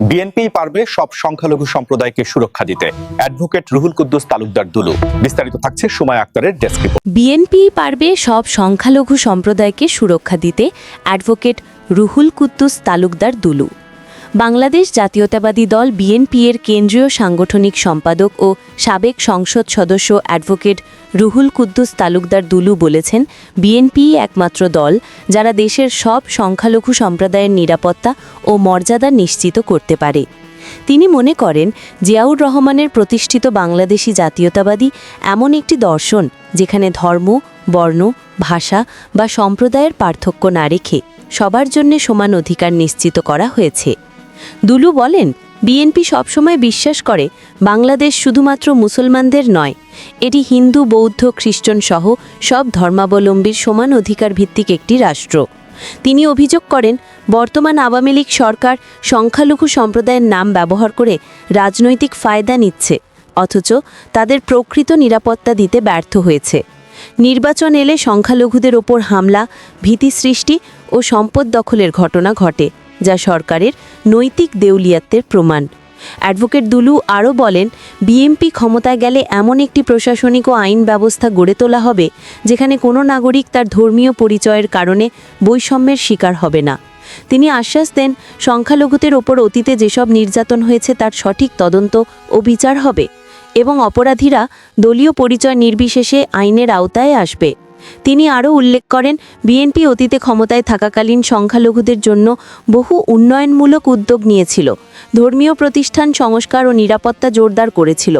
BNP পারবে সব সংখ্যালঘু সম্প্রদায়কে সুরক্ষা দিতে। অ্যাডভোকেট রুহুল কুদ্দুস তালুকদার দুলু। বিস্তারিত থাকছে সময় আক্তারের ডেস্ক রিপোর্ট। বিএনপি পারবে সব সংখ্যালঘু সম্প্রদায়কে সুরক্ষা দিতে, অ্যাডভোকেট রুহুল কুদ্দুস তালুকদার দুলু। বাংলাদেশ জাতীয়তাবাদী দল বিএনপি এর কেন্দ্রীয় সাংগঠনিক সম্পাদক ও সাবেক সংসদ সদস্য অ্যাডভোকেট রুহুল কুদ্দুস তালুকদার দুলু বলেছেন, বিএনপি একমাত্র দল যারা দেশের সব সংখ্যালঘু সম্প্রদায়ের নিরাপত্তা ও মর্যাদা নিশ্চিত করতে পারে। তিনি মনে করেন, জিয়াউর রহমানের প্রতিষ্ঠিত বাংলাদেশি জাতীয়তাবাদী এমন একটি দর্শন যেখানে ধর্ম, বর্ণ, ভাষা বা সম্প্রদায়ের পার্থক্য না রেখে সবার জন্য সমান অধিকার নিশ্চিত করা হয়েছে। দুলু বলেন বিএনপি সবসময় বিশ্বাস করে, বাংলাদেশ শুধুমাত্র মুসলমানদের নয়, এটি হিন্দু, বৌদ্ধ, খ্রিস্টান সহ সব ধর্মাবলম্বীর সমান অধিকার ভিত্তিক একটি রাষ্ট্র। তিনি অভিযোগ করেন, বর্তমান আওয়ামী লীগ সরকার সংখ্যালঘু সম্প্রদায়ের নাম ব্যবহার করে রাজনৈতিক ফায়দা নিচ্ছে, অথচ তাদের প্রকৃত নিরাপত্তা দিতে ব্যর্থ হয়েছে। নির্বাচন এলে সংখ্যালঘুদের ওপর হামলা, ভীতি সৃষ্টি ও সম্পদ দখলের ঘটনা ঘটে। যা সরকারের নৈতিক দেউলিয়াত্বের প্রমাণ। অ্যাডভোকেট দুলু আরও বলেন, বিএমপি ক্ষমতায় গেলে এমন একটি প্রশাসনিক ও আইন ব্যবস্থা গড়ে তোলা হবে, যেখানে কোনো নাগরিক তার ধর্মীয় পরিচয়ের কারণে বৈষম্যের শিকার হবে না। তিনি আশ্বাস দেন, সংখ্যালঘুদের ওপর অতীতে যেসব নির্যাতন হয়েছে তার সঠিক তদন্ত ও বিচার হবে এবং অপরাধীরা দলীয় পরিচয় নির্বিশেষে আইনের আওতায় আসবে। তিনি আরও উল্লেখ করেন, বিএনপি অতীতে ক্ষমতায় থাকাকালীন সংখ্যালঘুদের জন্য বহু উন্নয়নমূলক উদ্যোগ নিয়েছিল, ধর্মীয় প্রতিষ্ঠান সংস্কার ও নিরাপত্তা জোরদার করেছিল।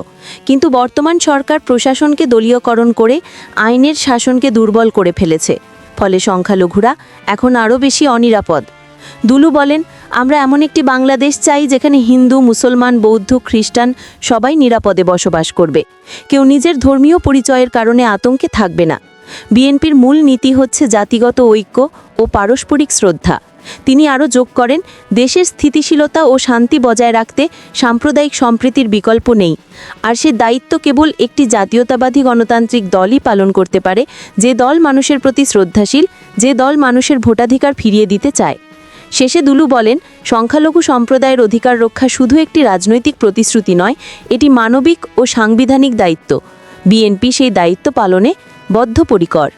কিন্তু বর্তমান সরকার প্রশাসনকে দলীয়করণ করে আইনের শাসনকে দুর্বল করে ফেলেছে, ফলে সংখ্যালঘুরা এখন আরও বেশি অনিরাপদ। দুলু বলেন, আমরা এমন একটি বাংলাদেশ চাই যেখানে হিন্দু, মুসলমান, বৌদ্ধ, খ্রিস্টান সবাই নিরাপদে বসবাস করবে। কেউ নিজের ধর্মীয় পরিচয়ের কারণে আতঙ্কে থাকবে না। বিএনপির মূল নীতি হচ্ছে জাতিগত ঐক্য ও পারস্পরিক শ্রদ্ধা। তিনি আরও যোগ করেন, দেশের স্থিতিশীলতা ও শান্তি বজায় রাখতে সাম্প্রদায়িক সম্প্রীতির বিকল্প নেই। আর সে দায়িত্ব কেবল একটি জাতীয়তাবাদী গণতান্ত্রিক দলই পালন করতে পারে, যে দল মানুষের প্রতি শ্রদ্ধাশীল, যে দল মানুষের ভোটাধিকার ফিরিয়ে দিতে চায়। শেষে দুলু বলেন, সংখ্যালঘু সম্প্রদায়ের অধিকার রক্ষা শুধু একটি রাজনৈতিক প্রতিশ্রুতি নয়, এটি মানবিক ও সাংবিধানিক দায়িত্ব। বিএনপি সেই দায়িত্ব পালনে বদ্ধপরিকর।